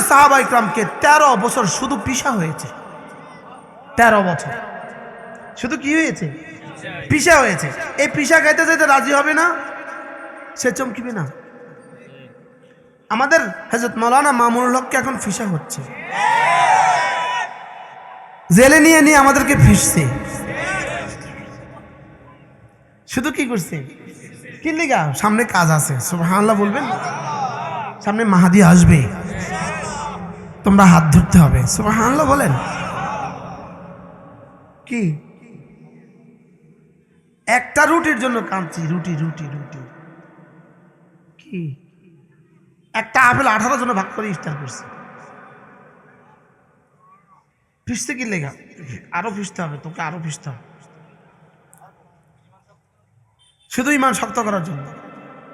সাহাবা ইকরামকে তেরো বছর শুধু পিসা হয়েছে। তেরো বছর। শুধু কি হয়েছে? পিসা হয়েছে। এই পিসা খাইতে যেতে রাজি হবে না? সে চমকিবে না? আমাদের হজরত মৌলানা মামুনুল হককে এখন ফিসা হচ্ছে। জেলে নিয়ে নিয়ে আমাদেরকে ফিসছে শুধু কি করছে? কি লিগা সামনে কাজ আছে। সুবহানাল্লাহ বলবেন। সামনে মাহাদি আসবে। তোমরা হাত ধরতে হবে। সুবহানাল্লাহ বলেন। কি? একটা রুটির জন্য কাঁদছি। রুটি রুটি রুটি। কি? একটা আপেল আঠারো জন্য ভাগ করে ইফতার করছি। ফিসতে কি লেগা? আরও ফিসতে হবে, তোকে আরও ফিসতে হবে। শুধু ইমান শক্ত করার জন্য।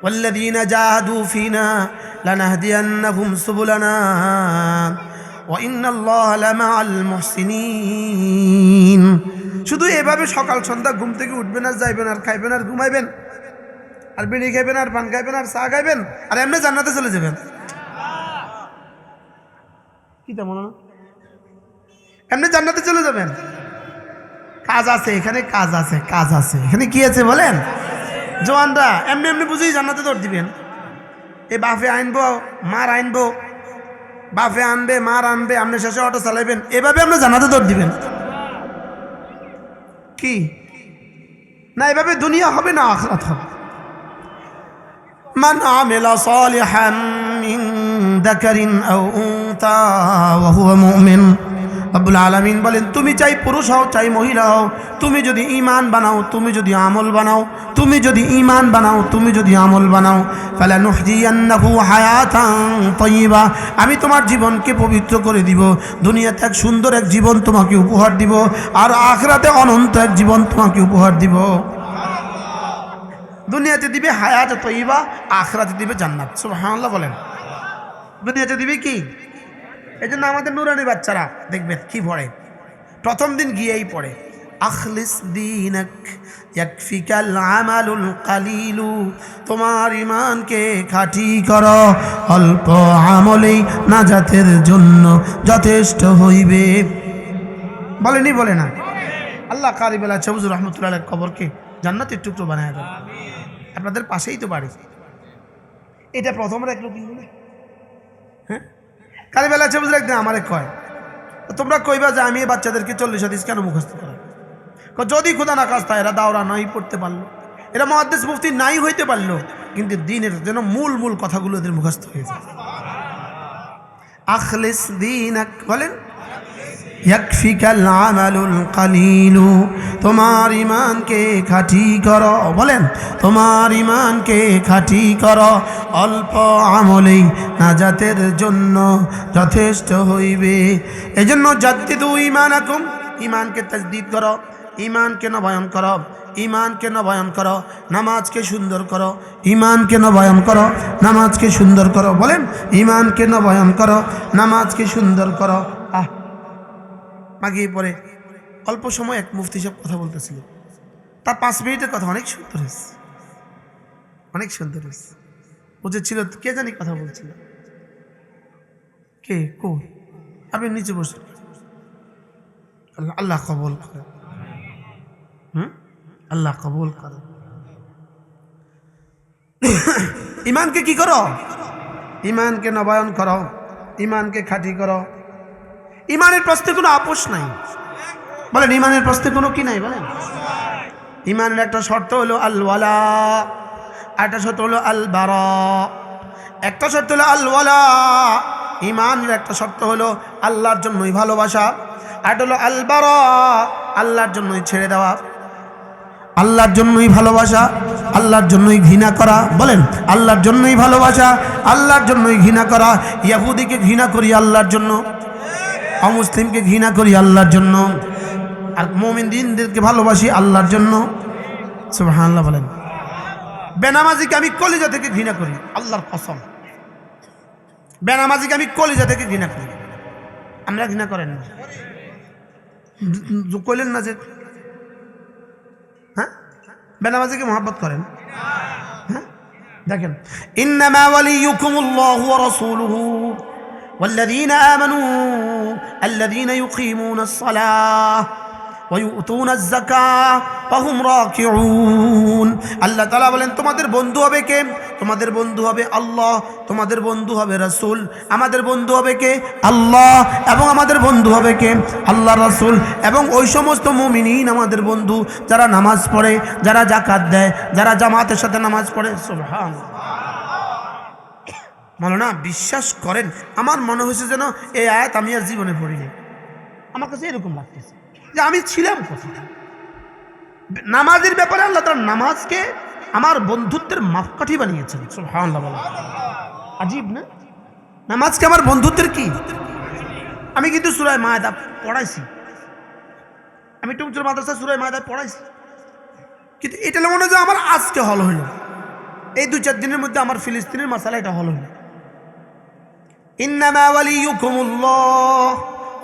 والذين جاهدوا فينا لنهدينهم سبلنا وإن الله لمع المحسنين শুধু এভাবে সকাল সন্ধ্যা ঘুম থেকে উঠবেন আর যাইবেন আর খাইবেন আর ঘুমাইবেন আর বিড়ি খাইবেন আর পান খাইবেন আর চা খাইবেন আর এমনি জান্নাতে চলে যাবেন কি তেমন না এমনি জান্নাতে চলে যাবেন কাজ আছে এখানে কাজ আছে কাজ আছে এখানে কি আছে বলেন জওয়ানরা এমনি এমনি বুঝেই জান্নাতে দৌড় দিবেন এ বাফে আনবো মার আনবো বাফে আনবে মার আনবে আপনি শেষে অটো চালাইবেন এভাবে আপনি জান্নাতে দৌড় দিবেন কি না এভাবে দুনিয়া হবে না আখরাত হবে من عمل صالحا من ذكر أو أنثى وهو مؤمن আব্বুল আলমিন বলেন, তুমি চাই পুরুষ হও, চাই মহিলা হও। তুমি যদি ইমান বানাও, তুমি যদি আমল বানাও। তুমি যদি ইমান বানাও, তুমি যদি আমল বানাও। তাহলে নুহজিয়ান্নাহু তয়্যিবা আমি তোমার জীবনকে পবিত্র করে দিব। দুনিয়াতে এক সুন্দর এক জীবন তোমাকে উপহার দিব। আর আখরাতে অনন্ত এক জীবন তোমাকে উপহার দিব। দুনিয়াতে দিবে হায়াত তৈবা আখরাতে দিবে জান্নাত। সুবহানাল্লাহ বলেন। দুনিয়াতে দিবে কি? এই জন্য আমাদের নুরানি বাচ্চারা দেখবেন কি পড়ে? প্রথম দিন গিয়েই পড়ে। আখলিস কালিলু, তোমার ইমানকে খাঁটি কর, অল্প আমলেই না নাজাতের জন্য যথেষ্ট হইবে। বলেনি, বলে না। আল্লাহ কারিবেলা সবুজুর রহমতুল্লাহ কবরকে জান্নাতের টুকরো বানায় দেন। আপনাদের পাশেই তো বাড়ি। এটা প্রথম রাখল কি বেলা আছে বুঝলে? একদিন আমারে কয়। তোমরা কইবা যে আমি বাচ্চাদেরকে চল্লিশ হাদিস কেন মুখস্থ করা যদি খোদা না কাজ এরা দাওরা নাই পড়তে পারল। এরা মহাদেশ মুফতি নাই হইতে পারল, কিন্তু দিনের যেন মূল মূল কথাগুলো এদের মুখস্থ হয়ে যায়। আখলেস দিন বলেন তোমার ইমানকে খাঁটি কর। বলেন, তোমার ইমানকে খাঁটি কর। অল্প আমলেই নাজাতের জন্য যথেষ্ট হইবে। এজন্য জাদ্দিদু ইমানাকুম ইমানকে তাজদিদ করো ইমানকে নবায়ন করো ইমানকে নবায়ন করো, নামাজকে সুন্দর করো ইমানকে নবায়ন করো, নামাজকে সুন্দর করো। বলেন ইমানকে নবায়ন করো, নামাজকে সুন্দর করো। আহ মাগিয়ে পরে অল্প সময় এক মুফতি সাহেব কথা বলতেছিল। তার পাঁচ মিনিটের কথা অনেক সুন্দর হয়েছে। অনেক সুন্দর হয়েছে। বুঝেছিল কে জানি কথা বলছিল। কে? কো? আপনি নিচে বসে আল্লাহ আল্লাহ কবল করে। হুম? আল্লাহ কবল করে। ইমানকে কি করো? ইমানকে নবায়ন করো। ইমানকে খাঁটি করো। ইমানের প্রশ্নে কোনো আপোষ নাই। বলেন, ইমানের প্রশ্নে কোনো কি নাই, বলেন। ইমানের একটা শর্ত হলো আল ওয়ালা আর একটা শর্ত হলো আল বারা একটা শর্ত হলো আল ওয়ালা ইমানের একটা শর্ত হলো আল্লাহর জন্যই ভালোবাসা, আর একটা হলো আল বারা আল্লাহর জন্যই ছেড়ে দেওয়া। আল্লাহর জন্যই ভালোবাসা, আল্লাহর জন্যই ঘৃণা করা, বলেন, আল্লাহর জন্যই ভালোবাসা, আল্লাহর জন্যই ঘৃণা করা, ইয়াহুদিকে ঘৃণা করি আল্লাহর জন্য। অমুসলিমকে ঘৃণা করি আল্লাহর জন্য। আর মোমিন দিনদেরকে ভালোবাসি আল্লাহর জন্য। সুবহানাল্লাহ বলেন। বেনামাজিকে আমি কলিজা থেকে ঘৃণা করি, আল্লাহর কসম। বেনামাজিকে আমি কলিজা থেকে ঘৃণা করি। আমরা ঘৃণা করেন না। কইলেন না যে হ্যাঁ? বেনামাজিকে মহাব্বত করেন। হ্যাঁ? দেখেন। ইন্নামা ওয়ালিয়ুকুমুল্লাহু ওয়া রাসূলুহু। والذين آمنوا الذين يقيمون الصلاة ويؤتون الزكاة وهم راكعون আল্লাহ তাআলা বলেন তোমাদের বন্ধু হবে কে তোমাদের বন্ধু হবে আল্লাহ তোমাদের বন্ধু হবে রাসূল আমাদের বন্ধু হবে কে আল্লাহ এবং আমাদের বন্ধু হবে কে আল্লাহ রাসূল এবং ওই সমস্ত মুমিনিন আমাদের বন্ধু যারা নামাজ পড়ে যারা জাকাত দেয় যারা জামাতের সাথে নামাজ পড়ে সুবহানাল্লাহ না বিশ্বাস করেন, আমার মনে হয়েছে যেন এই আয়াত আমি আর জীবনে পড়িনি। আমার কাছে এরকম লাগতেছে যে আমি ছিলাম কোথায়? নামাজের ব্যাপারে আল্লাহ তার নামাজকে আমার বন্ধুত্বের মাপকাঠি বানিয়েছেন। আজীব না? নামাজকে আমার বন্ধুত্বের কি? আমি কিন্তু সুরায় মায়দা পড়াইছি। আমি টুমচুর মাদ্রাসা সুরায় মায়দা পড়াইছি। কিন্তু এটা মনে হয় যে আমার আজকে হল হইল। এই দু চার দিনের মধ্যে আমার ফিলিস্তিনের মশালা এটা হল হইল। إنما وليكم الله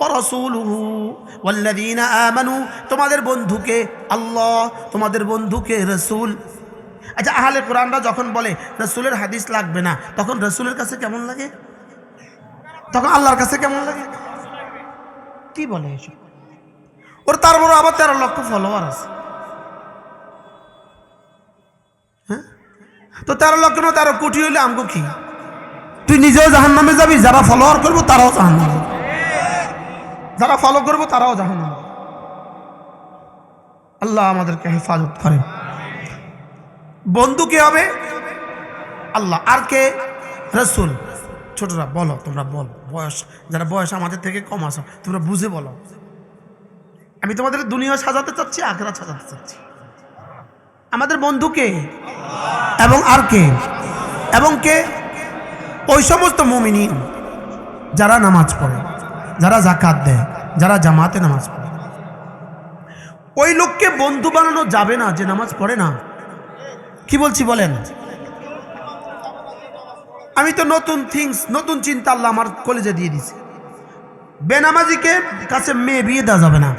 ورسوله والذين آمنوا তোমাদের বন্ধুকে আল্লাহ তোমাদের বন্ধুকে রসুল আচ্ছা আহলে কোরআনরা যখন বলে রসুলের হাদিস লাগবে না তখন রসুলের কাছে কেমন লাগে তখন আল্লাহর কাছে কেমন লাগে কি বলে এসব ওর তার বড় আবার তেরো লক্ষ ফলোয়ার আছে হ্যাঁ তো তেরো লক্ষ না তেরো কোটি হইলে আমগো কি তুই নিজেও জাহান নামে যাবি, যারা ফলোয়ার করব তারাও জাহান নামে যারা ফলো করব তারাও জাহান নামে আল্লাহ আমাদেরকে হেফাজত করেন। বন্ধু কে হবে? আল্লাহ। আর কে? রসুল। ছোটরা, বলো, তোমরা বলো। বয়স, যারা বয়স আমাদের থেকে কম আসো তোমরা বুঝে বলো। আমি তোমাদের দুনিয়া সাজাতে চাচ্ছি আখেরা সাজাতে চাচ্ছি। আমাদের বন্ধুকে এবং আর কে? এবং কে? ওই সমস্ত মুমিনিন যারা নামাজ পড়ে, যারা জাকাত দেয়, যারা জামাতে নামাজ পড়ে। ওই লোককে বন্ধু বানানো যাবে না যে নামাজ পড়ে না। কি বলছি বলেন? আমি তো নতুন থিংস নতুন চিন্তা আল্লাহ আমার কলেজে দিয়ে দিছে বেনামাজিকে কাছে মেয়ে বিয়ে দেওয়া যাবে না।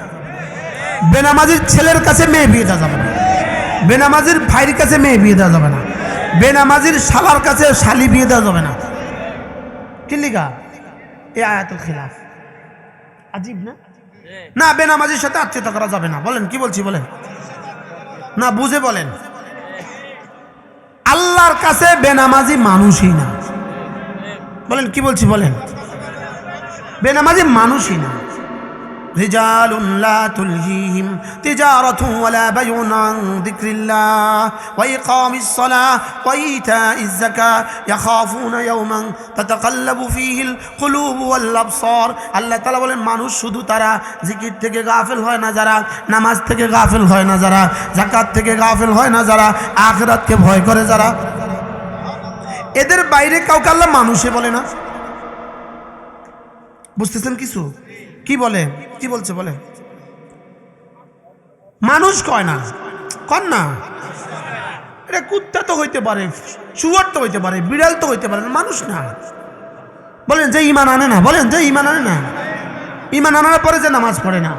বেনামাজির ছেলের কাছে মেয়ে বিয়ে দেওয়া যাবে না। বেনামাজির ভাইয়ের কাছে মেয়ে বিয়ে দেওয়া যাবে না। বেনামাজির শালার কাছে শালি বিয়ে দেওয়া যাবে না। কিল্লিগা এ আয়াতুল খিলাফ। আজীব না? না বেনামাজির সাথে আত্মীয়তা করা যাবে না। বলেন কি বলছি বলেন? না বুঝে বলেন। আল্লাহর কাছে বেনামাজি মানুষই না। বলেন কি বলছি বলেন? বেনামাজি মানুষই না। رجال لا تلهيهم تجارة ولا بيع عن ذكر الله وإقام الصلاة وإيتاء الزكاة يخافون يوما تتقلب فيه القلوب والأبصار আল্লাহ তালা বলেন মানুষ শুধু তারা জিকির থেকে গাফেল হয় না যারা নামাজ থেকে গাফেল হয় না যারা জাকাত থেকে গাফেল হয় না যারা আখরাতকে ভয় করে যারা এদের বাইরে কাউকে আল্লাহ মানুষে বলে না বুঝতেছেন কিছু কি বলে? কি বলছে বলে? মানুষ কয় না। কন না? এটা কুত্তা তো হইতে পারে, শুয়ার তো হইতে পারে, বিড়াল তো হইতে পারে মানুষ না। বলেন যে ইমান আনে না, বলেন যে ইমান আনে না। ইমান আনার পরে যে নামাজ পড়ে না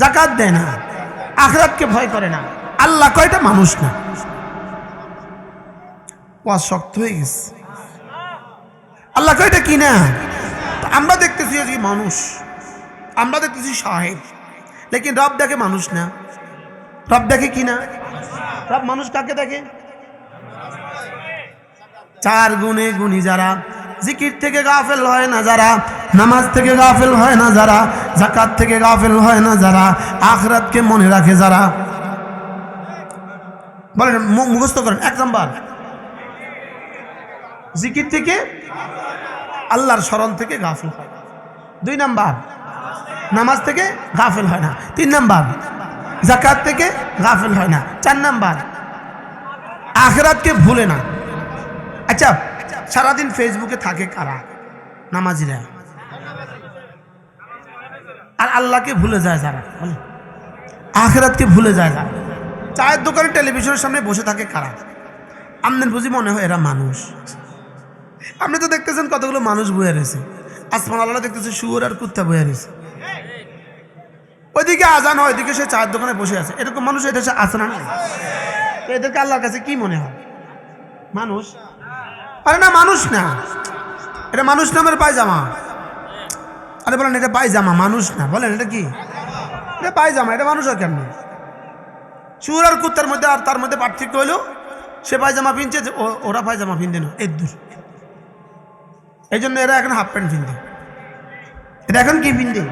জাকাত দেয় না, আখরাতকে ভয় করে না। আল্লাহ কয়টা মানুষ না। শক্ত হয়ে গেছে। আল্লাহ কয়টা কি না? আমরা দেখতেছি মানুষ। আমরা দেখতেছি সাহেব। লেকিন রব দেখে মানুষ না। রব দেখে কি না? রব মানুষ কাকে দেখে? চার গুণে গুণী যারা। জিকির থেকে গাফেল হয় না যারা। নামাজ থেকে গাফেল হয় না যারা। জাকাত থেকে গাফেল হয় না যারা। আখরাতকে মনে রাখে যারা। বলেন মুখস্থ করেন। এক নাম্বার। জিকির থেকে আল্লাহর স্মরণ থেকে গাফেল হয়। দুই নাম্বার। নামাজ থেকে গাফেল হয় না। তিন নাম্বার জাকাত থেকে গাফেল হয় না। চার নাম্বার, আখরাতকে ভুলে না। আচ্ছা সারাদিন ফেসবুকে থাকে কারা? নামাজিরা। আর আল্লাহকে ভুলে যায় যারা। আখরাতকে ভুলে যায় যারা। চায়ের দোকানে টেলিভিশনের সামনে বসে থাকে কারা? আপনার বুঝি মনে হয় এরা মানুষ। আপনি তো দেখতেছেন কতগুলো মানুষ বয়ে রয়েছে। আসমান আল্লাহ দেখতেছে, শুয়োর আর কুত্তা বয়ে রয়েছে। ওইদিকে আজান হয়, ওইদিকে সে চায়ের দোকানে বসে আছে। এরকম মানুষ এটা সে আসে না এদেরকে আল্লাহর কাছে কি মনে হয়? মানুষ? আরে না, মানুষ না। এটা মানুষ নামের পায়জামা। আরে বলেন, এটা পায়জামা, মানুষ না। বলেন, এটা কি? এটা পায়জামা, এটা মানুষ আর কেমন? চুর আর কুত্তার মধ্যে আর তার মধ্যে পার্থক্য হলো, সে পায়জামা পিনছে ওরা পায়জামা পিনতে না, এর দূর। এই জন্য এরা এখন হাফ প্যান্ট পিনতে। এটা এখন কি পিনতে?